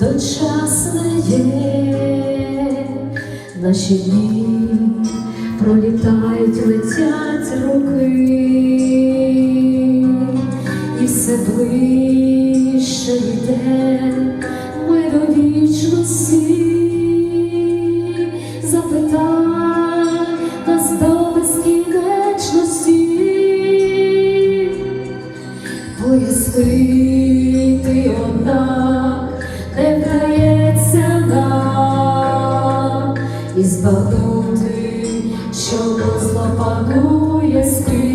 дочасне є, наші дні пролітають, летять руки і все ближче йде ми до вічності. Запитай нас до збагнути, що зло панує скрізь.